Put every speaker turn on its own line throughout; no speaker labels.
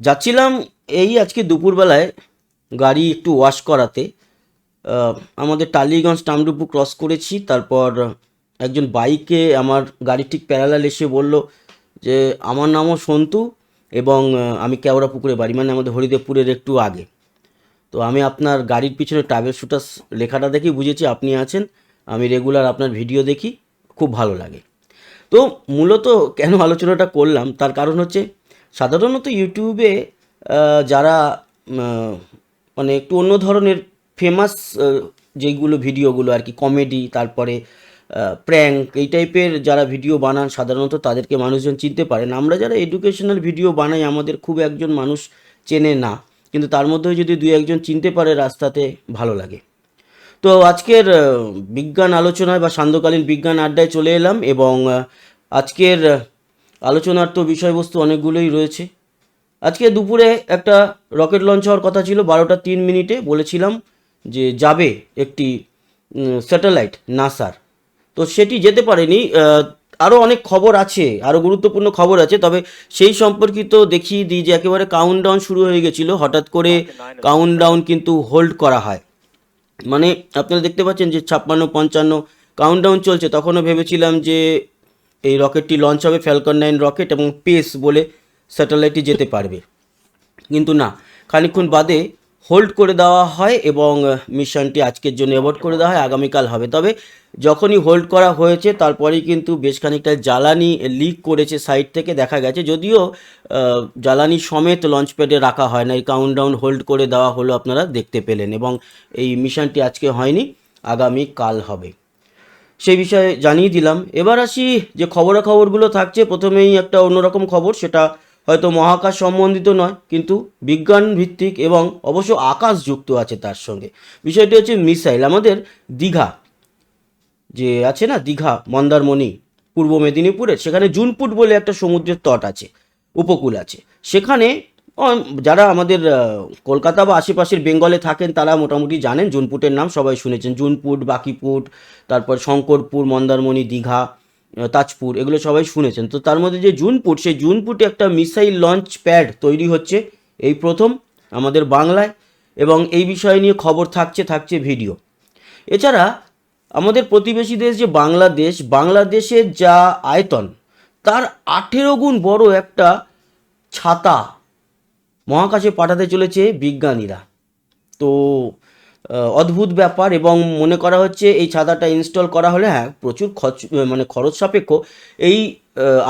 যাচ্ছিলাম এই আজকে দুপুরবেলায় গাড়ি একটু ওয়াশ করাতে। আমাদের টালিগঞ্জ টামডুপু ক্রস করেছি, তারপর একজন বাইকে আমার গাড়ি ঠিক প্যারালাল এসে বলল যে, আমার নামও সন্তু এবং আমি কেওড়া পুকুরে বাড়ি মানে আমাদের হরিদেবপুরের একটু আগে। তো আমি আপনার গাড়ির পিছনে ট্রাভেল শুটার্স লেখাটা দেখেই বুঝেছি আপনি আছেন। আমি রেগুলার আপনার ভিডিও দেখি, খুব ভালো লাগে। তো মূলত কেন আলোচনাটা করলাম, তার কারণ হচ্ছে সাধারণত ইউটিউবে যারা মানে একটু অন্য ধরনের ফেমাস যেইগুলো ভিডিওগুলো আর কি কমেডি তারপরে প্র্যাঙ্ক এই টাইপের যারা ভিডিও বানান, সাধারণত তাদেরকে মানুষজন চিনতে পারেন আমরা যারা এডুকেশনাল ভিডিও বানাই, আমাদের খুব একজন মানুষ চেনে না। কিন্তু তার মধ্যেও যদি দুই একজন চিনতে পারে, রাস্তাতে ভালো লাগে। তো আজকের বিজ্ঞান আলোচনায় বা সান্ধ্যকালীন বিজ্ঞান আড্ডায় চলে এলাম এবং আজকের আলোচনার তো বিষয়বস্তু অনেকগুলোই রয়েছে। আজকে দুপুরে একটা রকেট লঞ্চ হওয়ার কথা ছিল, বারোটা তিন মিনিটে বলেছিলাম যে যাবে একটি স্যাটেলাইট নাসার তো সেটি যেতে পারেনি। আরও অনেক খবর আছে আরও গুরুত্বপূর্ণ খবর আছে, তবে সেই সম্পর্কিত দেখিয়ে দিই যে একেবারে কাউন্টডাউন শুরু হয়ে গেছিল, হঠাৎ করে কাউন্টডাউন কিন্তু হোল্ড করা হয়। মানে আপনারা দেখতে পাচ্ছেন যে ছাপ্পান্ন, পঞ্চান্ন কাউন্টডাউন চলছে, তখনও ভেবেছিলাম যে এই রকেটটি লঞ্চ হবে ফ্যালকন নাইন রকেট এবং পেস বলে স্যাটেলাইটটি যেতে পারবে। কিন্তু না, খানিকক্ষণ বাদে হোল্ড করে দেওয়া হয় এবং মিশনটি আজকের জন্য অ্যাভয়েড করে দেওয়া হয়, আগামীকাল হবে। তবে যখনই হোল্ড করা হয়েছে, তারপরেই কিন্তু বেশ খানিকটা জ্বালানি লিক করেছে সাইড থেকে, দেখা গেছে। যদিও জ্বালানি সমেত লঞ্চ প্যাডে রাখা হয় না, এই কাউন্টডাউন হোল্ড করে দেওয়া হলো আপনারা দেখতে পেলেন এবং এই মিশনটি আজকে হয়নি আগামী কাল হবে। সেই বিষয়ে জানিয়ে দিলাম। এবার আসি যে খবরাখবরগুলো থাকছে। প্রথমেই একটা অন্যরকম খবর, সেটা হয়তো মহাকাশ সম্বন্ধিত নয়, কিন্তু বিজ্ঞান ভিত্তিক এবং অবশ্য আকাশ যুক্ত আছে তার সঙ্গে। বিষয়টি হচ্ছে মিসাইল। আমাদের দীঘা, যে আছে না, দীঘা, মন্দারমণি, পূর্ব মেদিনীপুরে সেখানে জুনপুট বলে একটা সমুদ্রের তট আছে, উপকূল আছে। সেখানে যারা আমাদের কলকাতা বা আশেপাশের বেঙ্গলে থাকেন, তারা মোটামুটি জানেন জুনপুটের নাম, সবাই শুনেছেন। জুনপুট, বাকিপুট, তারপর শঙ্করপুর, মন্দারমণি, দীঘা তাজপুর, এগুলো সবাই শুনেছেন। তো তার মধ্যে যে জুনপুট, সেই জুনপুটে একটা মিসাইল লঞ্চ প্যাড তৈরি হচ্ছে, এই প্রথম আমাদের বাংলায়, এবং এই বিষয় নিয়ে খবর থাকছে থাকছে ভিডিও। এছাড়া আমাদের প্রতিবেশী দেশ যে বাংলাদেশ, বাংলাদেশের যা আয়তন, তার আঠেরো গুণ বড় একটা ছাতা মহাকাশে পাঠাতে চলেছে বিজ্ঞানীরা। তো অদ্ভুত ব্যাপার এবং মনে করা হচ্ছে এই ছাতাটা ইনস্টল করা হলে হ্যাঁ প্রচুর খরচ মানে খরচ সাপেক্ষ এই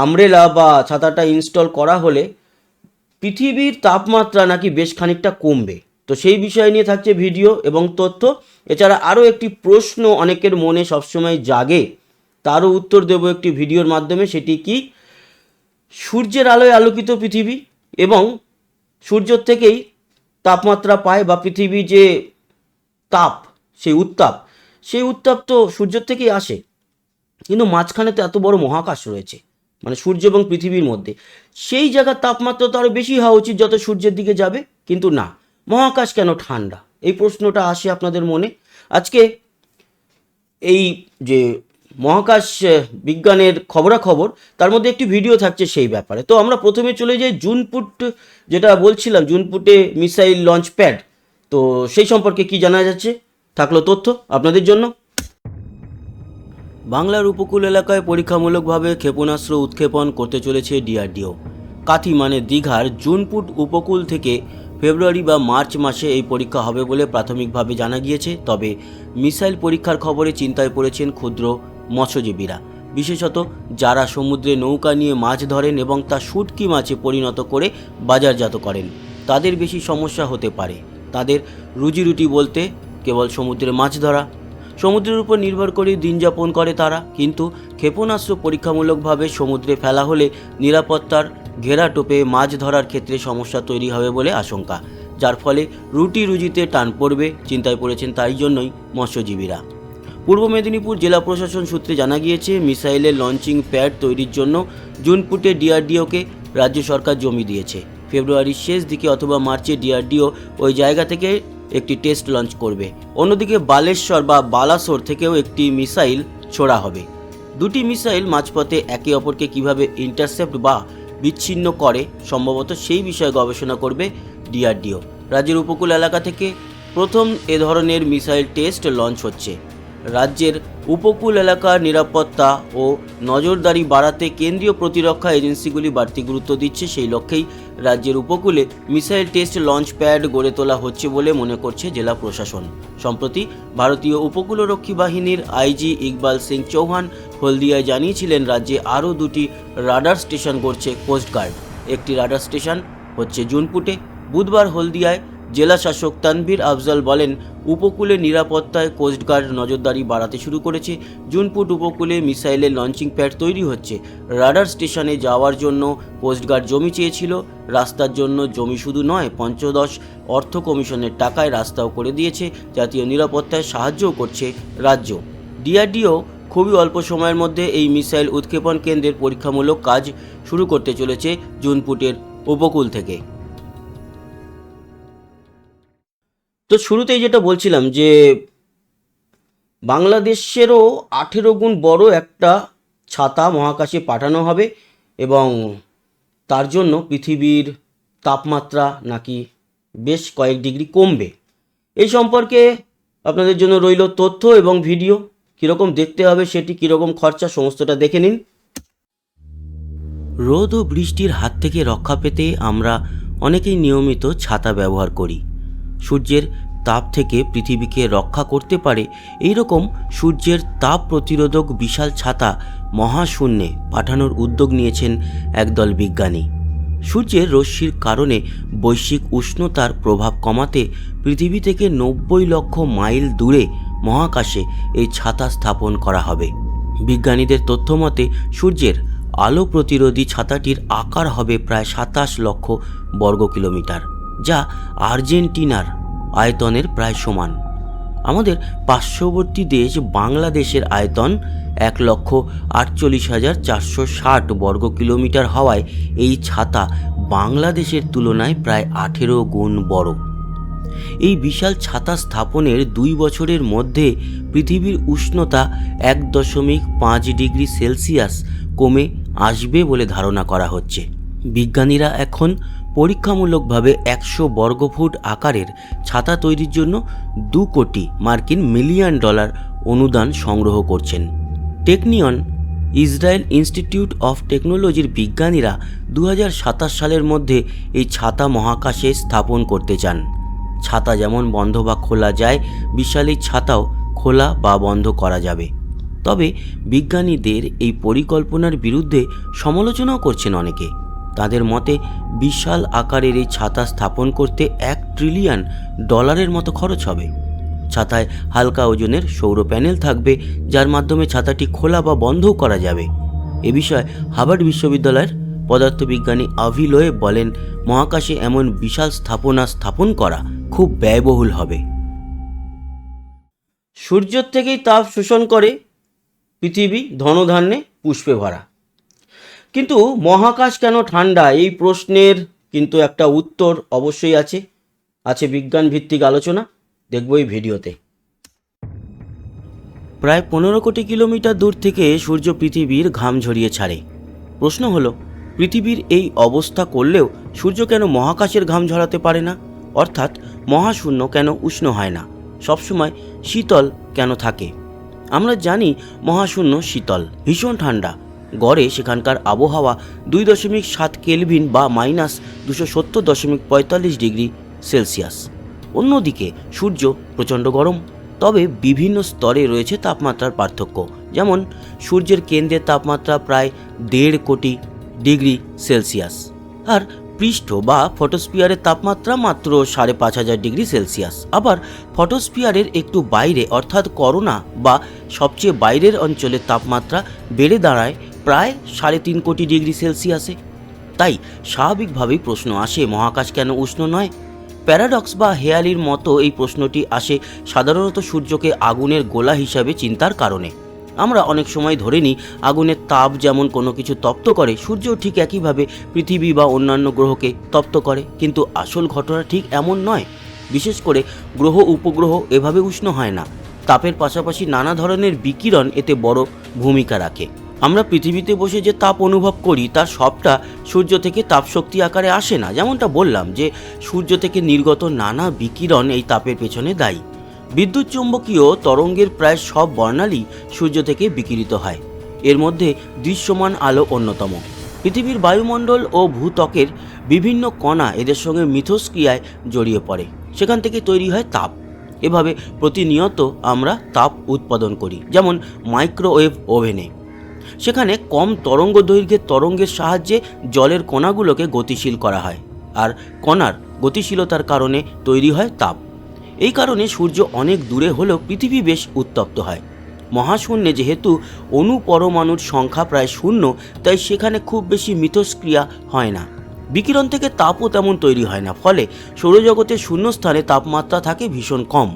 আমরেলা বা ছাতাটা ইনস্টল করা হলে পৃথিবীর তাপমাত্রা নাকি বেশ খানিকটা কমবে। তো সেই বিষয় নিয়ে থাকছে ভিডিও এবং তথ্য। এছাড়া আরও একটি প্রশ্ন অনেকের মনে সবসময় জাগে। তারও উত্তর দেব একটি ভিডিওর মাধ্যমে, সেটি কি? সূর্যের আলোয় আলোকিত পৃথিবী এবং সূর্যর থেকেই তাপমাত্রা পায় বা পৃথিবী যে তাপ, সেই উত্তাপ সেই উত্তাপ তো সূর্যের থেকেই আসে। কিন্তু মাঝখানে তো এত বড় মহাকাশ রয়েছে মানে সূর্য এবং পৃথিবীর মধ্যে। সেই জায়গার তাপমাত্রা তো আরও বেশি হওয়া উচিত যত সূর্যের দিকে যাবে, কিন্তু না। মহাকাশ কেন ঠান্ডা? এই প্রশ্নটা আসে আপনাদের মনে। আজকে এই যে মহাকাশ বিজ্ঞানের খবরাখবর, তার মধ্যে একটি ভিডিও থাকছে সেই ব্যাপারে। তো আমরা প্রথমে চলে যাই জুনপুট যেটা বলছিলাম জুনপুটে মিসাইল লঞ্চ প্যাড তো সেই সম্পর্কে কি জানা যাচ্ছে? থাকল তথ্য আপনাদের জন্য। বাংলার উপকূল এলাকায় পরীক্ষামূলকভাবে ক্ষেপণাস্ত্র উৎক্ষেপণ করতে চলেছে ডিআরডিও কাথি মানে দীঘার জুনপুট উপকূল থেকে ফেব্রুয়ারি বা মার্চ মাসে এই পরীক্ষা হবে বলে প্রাথমিকভাবে জানা গিয়েছে। তবে মিসাইল পরীক্ষার খবরে চিন্তায় পড়েছেন ক্ষুদ্র মৎস্যজীবীরা। বিশেষত যারা সমুদ্রে নৌকা নিয়ে মাছ ধরেন এবং তা শুটকি মাছে পরিণত করে বাজারজাত করেন, তাদের বেশি সমস্যা হতে পারে। তাদের রুজি রুটি বলতে কেবল সমুদ্রে মাছ ধরা। সমুদ্রের উপর নির্ভর করে দিন যাপন করে তারা, কিন্তু ক্ষেপণাস্ত্র পরীক্ষামূলকভাবে সমুদ্রে ফেলা হলে নিরাপত্তার ঘেরা টোপে মাছ ধরার ক্ষেত্রে সমস্যা তৈরি হবে বলে আশঙ্কা, যার ফলে রুটি রুজিতে টান পড়বে, চিন্তায় পড়েছেন তাই জন্যই মৎস্যজীবীরা। পূর্ব মেদিনীপুর জেলা প্রশাসন সূত্রে জানা গিয়েছে, মিসাইলের লঞ্চিং প্যাড তৈরির জন্য জুনপুটে ডিআরডিওকে রাজ্য সরকার জমি দিয়েছে। ফেব্রুয়ারির শেষ দিকে অথবা মার্চে ডিআরডিও ওই জায়গা থেকে একটি টেস্ট লঞ্চ করবে। অন্যদিকে বালেশ্বর বা বালাসোর থেকেও একটি মিসাইল ছোড়া হবে। দুটি মিসাইল মাঝপথে একে অপরকে কীভাবে ইন্টারসেপ্ট বা বিচ্ছিন্ন করে, সম্ভবত সেই বিষয়ে গবেষণা করবে ডিআরডিও। রাজ্যের উপকূল এলাকা থেকে প্রথম এ ধরনের মিসাইল টেস্ট লঞ্চ হচ্ছে। রাজ্যের উপকূল এলাকার নিরাপত্তা ও নজরদারি বাড়াতে কেন্দ্রীয় প্রতিরক্ষা এজেন্সিগুলি বাড়তি গুরুত্ব দিচ্ছে। সেই লক্ষ্যেই রাজ্যের উপকূলে মিসাইল টেস্ট লঞ্চ প্যাড গড়ে তোলা হচ্ছে বলে মনে করছে জেলা প্রশাসন। সম্প্রতি ভারতীয় উপকূলরক্ষী বাহিনীর আইজি ইকবাল সিং চৌহান হলদিয়ায় জানিয়েছিলেন, রাজ্যে আরও দুটি রাডার স্টেশন গড়ছে কোস্টগার্ড। একটি রাডার স্টেশন হচ্ছে জুনপুটে। বুধবার হলদিয়ায় জেলা শাসক তানভীর আফজাল বলেন, উপকূলে নিরাপত্তায় কোস্টগার্ড নজরদারি বাড়াতে শুরু করেছে। জুনপুট উপকূলে মিসাইলের লঞ্চিং প্যাড তৈরি হচ্ছে। রাডার স্টেশনে যাওয়ার জন্য কোস্টগার্ড জমি চেয়েছিল। রাস্তার জন্য জমি শুধু নয়, পঞ্চদশ অর্থ কমিশনের টাকায় রাস্তাও করে দিয়েছে। জাতীয় নিরাপত্তায় সাহায্যও করছে রাজ্য। ডিআরডিও খুবই অল্প সময়ের মধ্যে এই মিসাইল উৎক্ষেপণ কেন্দ্রের পরীক্ষামূলক কাজ শুরু করতে চলেছে জুনপুটের উপকূল থেকে। তো শুরুতেই যেটা বলছিলাম যে বাংলাদেশেরও আঠেরো গুণ বড় একটা ছাতা মহাকাশে পাঠানো হবে এবং তার জন্য পৃথিবীর তাপমাত্রা নাকি বেশ কয়েক ডিগ্রি কমবে। এই সম্পর্কে আপনাদের জন্য রইল তথ্য এবং ভিডিও। কীরকম দেখতে হবে সেটি, কীরকম খরচা, সমস্তটা দেখে নিন। রোদ ও বৃষ্টির হাত থেকে রক্ষা পেতে আমরা অনেকেই নিয়মিত ছাতা ব্যবহার করি। সূর্যের তাপ থেকে পৃথিবীকে রক্ষা করতে পারে এই রকম সূর্যের তাপ প্রতিরোধক বিশাল ছাতা মহাশূন্যে পাঠানোর উদ্যোগ নিয়েছেন একদল বিজ্ঞানী। সূর্যের রশ্মির কারণে বৈশ্বিক উষ্ণতার প্রভাব কমাতে পৃথিবী থেকে নব্বই লক্ষ মাইল দূরে মহাকাশে এই ছাতা স্থাপন করা হবে। বিজ্ঞানীদের তথ্যমতে সূর্যের আলো প্রতিরোধী ছাতাটির আকার হবে প্রায় সাতাশ লক্ষ বর্গ কিলোমিটার যা আর্জেন্টিনার আয়তনের প্রায় সমান। আমাদের পার্শ্ববর্তী দেশ বাংলাদেশের আয়তন এক লক্ষ আটচল্লিশ হাজার চারশো ষাট বর্গ কিলোমিটার হওয়ায় এই ছাতা বাংলাদেশের তুলনায় প্রায় আঠেরো গুণ বড়। এই বিশাল ছাতা স্থাপনের দুই বছরের মধ্যে পৃথিবীর উষ্ণতা এক দশমিক পাঁচ ডিগ্রি সেলসিয়াস কমে আসবে বলে ধারণা করা হচ্ছে। বিজ্ঞানীরা এখন পরীক্ষামূলকভাবে একশো বর্গফুট আকারের ছাতা তৈরির জন্য দু কোটি মার্কিন মিলিয়ন ডলার অনুদান সংগ্রহ করছেন। টেকনিয়ন, ইসরায়েল ইনস্টিটিউট অফ টেকনোলজির বিজ্ঞানীরা দু হাজার সাতাশ সালের মধ্যে এই ছাতা মহাকাশে স্থাপন করতে চান। ছাতা যেমন বন্ধ বা খোলা যায়, বিশাল এই ছাতাও খোলা বা বন্ধ করা যাবে। তবে বিজ্ঞানীদের এই পরিকল্পনার বিরুদ্ধে সমালোচনাও করছেন অনেকে। তাদের মতে বিশাল আকারের এই ছাতা স্থাপন করতে এক ট্রিলিয়ন ডলারের মতো খরচ হবে। ছাতায় হালকা ওজনের সৌর প্যানেল থাকবে, যার মাধ্যমে ছাতাটি খোলা বা বন্ধও করা যাবে। এ বিষয়ে হার্ভার্ড বিশ্ববিদ্যালয়ের পদার্থবিজ্ঞানী আভি লোয়ে বলেন, মহাকাশে এমন বিশাল স্থাপনা স্থাপন করা খুব ব্যয়বহুল হবে। সূর্য থেকেই তাপ শোষণ করে পৃথিবী ধনধান্যে পুষ্পে ভরা। কিন্তু মহাকাশ কেন ঠান্ডা? এই প্রশ্নের কিন্তু একটা উত্তর অবশ্যই আছে। আছে বিজ্ঞান ভিত্তিক আলোচনা। দেখব এই ভিডিওতে। প্রায় পনেরো কোটি কিলোমিটার দূর থেকে সূর্য পৃথিবীর ঘাম ঝরিয়ে ছাড়ে। প্রশ্ন হলো, পৃথিবীর এই অবস্থা করলেও সূর্য কেন মহাকাশের ঘাম ঝরাতে পারে না? অর্থাৎ মহাশূন্য কেন উষ্ণ হয় না? সবসময় শীতল কেন থাকে? আমরা জানি মহাশূন্য শীতল, ভীষণ ঠান্ডা। গড়ে সেখানকার আবহাওয়া দুই দশমিক সাত কেলভিন বা মাইনাস দুশো সত্তর দশমিক পঁয়তাল্লিশ ডিগ্রি সেলসিয়াস। অন্যদিকে সূর্য প্রচণ্ড গরম, তবে বিভিন্ন স্তরে রয়েছে তাপমাত্রার পার্থক্য, যেমন সূর্যের কেন্দ্রের তাপমাত্রা প্রায় দেড় কোটি ডিগ্রি সেলসিয়াস, আর পৃষ্ঠ বা ফটোস্পিয়ারের তাপমাত্রা মাত্র সাড়ে পাঁচ হাজার ডিগ্রি সেলসিয়াস। আবার ফটোস্পিয়ারের একটু বাইরে, অর্থাৎ করোনা বা সবচেয়ে বাইরের অঞ্চলের তাপমাত্রা বেড়ে দাঁড়ায় প্রায় সাড়ে তিন কোটি ডিগ্রি সেলসিয়াসে তাই স্বাভাবিকভাবেই প্রশ্ন আসে, মহাকাশ কেন উষ্ণ নয়? প্যারাডক্স বা হেয়ালির মতো এই প্রশ্নটি আসে সাধারণত সূর্যকে আগুনের গোলা হিসাবে চিন্তার কারণে। আমরা অনেক সময় ধরে নিই, আগুনের তাপ যেমন কোনো কিছু তপ্ত করে সূর্য ঠিক একইভাবে পৃথিবী বা অন্যান্য গ্রহকে তপ্ত করে, কিন্তু আসল ঘটনা ঠিক এমন নয়। বিশেষ করে গ্রহ, উপগ্রহ এভাবে উষ্ণ হয় না। তাপের পাশাপাশি নানা ধরনের বিকিরণ এতে বড় ভূমিকা রাখে। আমরা পৃথিবীতে বসে যে তাপ অনুভব করি, তার সবটা সূর্য থেকে তাপশক্তি আকারে আসে না। যেমনটা বললাম যে, সূর্য থেকে নির্গত নানা বিকিরণ এই তাপের পেছনে দায়ী। বিদ্যুৎ চুম্বকীয় তরঙ্গের প্রায় সব বর্ণালী সূর্য থেকে বিকিরিত হয়। এর মধ্যে দৃশ্যমান আলো অন্যতম। পৃথিবীর বায়ুমণ্ডল ও ভূত্বকের বিভিন্ন কণা এদের সঙ্গে মিথস্ক্রিয়ায় জড়িয়ে পড়ে। সেখান থেকে তৈরি হয় তাপ। এভাবে প্রতিনিয়ত আমরা তাপ উৎপাদন করি, যেমন মাইক্রোওয়েভ ওভেনে। সেখানে কম তরঙ্গ দৈর্ঘ্যের তরঙ্গের সাহায্যে জলের কণাগুলোকে গতিশীল করা হয় আর কণার গতিশীলতার কারণে তৈরি হয় তাপ। এই কারণে সূর্য অনেক দূরে হলেও পৃথিবী বেশ উত্তপ্ত হয়। মহাশূন্যে যেহেতু অণু পরমাণুর সংখ্যা প্রায় শূন্য, তাই সেখানে খুব বেশি মিথস্ক্রিয়া হয় না। বিকিরণ থেকে তাপও তেমন তৈরি হয় না, ফলে সৌরজগতের শূন্যস্থানে তাপমাত্রা থাকে ভীষণ কম।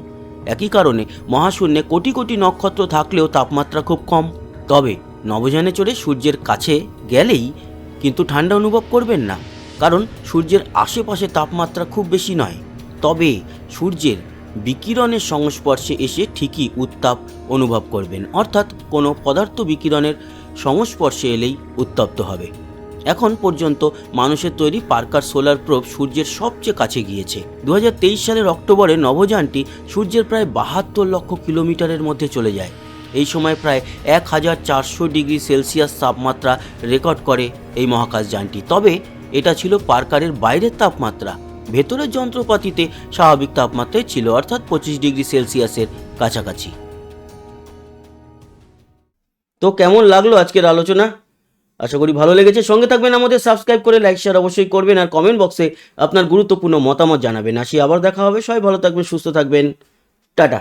একই কারণে মহাশূন্যে কোটি কোটি নক্ষত্র থাকলেও তাপমাত্রা খুব কম। তবে নবযানে চড়ে সূর্যের কাছে গেলেই কিন্তু ঠান্ডা অনুভব করবেন না, কারণ সূর্যের আশেপাশে তাপমাত্রা খুব বেশি নয়। তবে সূর্যের বিকিরণের সংস্পর্শে এসে ঠিকই উত্তাপ অনুভব করবেন, অর্থাৎ কোনো পদার্থ বিকিরণের সংস্পর্শে এলেই উত্তপ্ত হবে। এখন পর্যন্ত মানুষের তৈরি পার্কার সোলার প্রোব সূর্যের সবচেয়ে কাছে গিয়েছে। দু হাজার তেইশ সালের অক্টোবরে নভোযানটি সূর্যের প্রায় বাহাত্তর লক্ষ কিলোমিটারের মধ্যে চলে যায়। এই সময় প্রায় এক হাজার চারশো ডিগ্রি সেলসিয়াস তাপমাত্রা রেকর্ড করে এই মহাকাশযানটি তবে এটা ছিল পার্কারের বাইরের তাপমাত্রা। ভেতরের যন্ত্রপাতিতে স্বাভাবিক তাপমাত্রায় ছিল, অর্থাৎ পঁচিশ ডিগ্রি সেলসিয়াসের কাছাকাছি। তো কেমন লাগল আজকের আলোচনা? আশা করি ভালো লেগেছে। সঙ্গে থাকবেন আমাদের সাবস্ক্রাইব করে, লাইক, শেয়ার অবশ্যই করবেন আর কমেন্ট বক্সে আপনার গুরুত্বপূর্ণ মতামত জানাবেন। আসি আবার দেখা হবে। সবাই ভালো থাকবেন, সুস্থ থাকবেন। টাটা।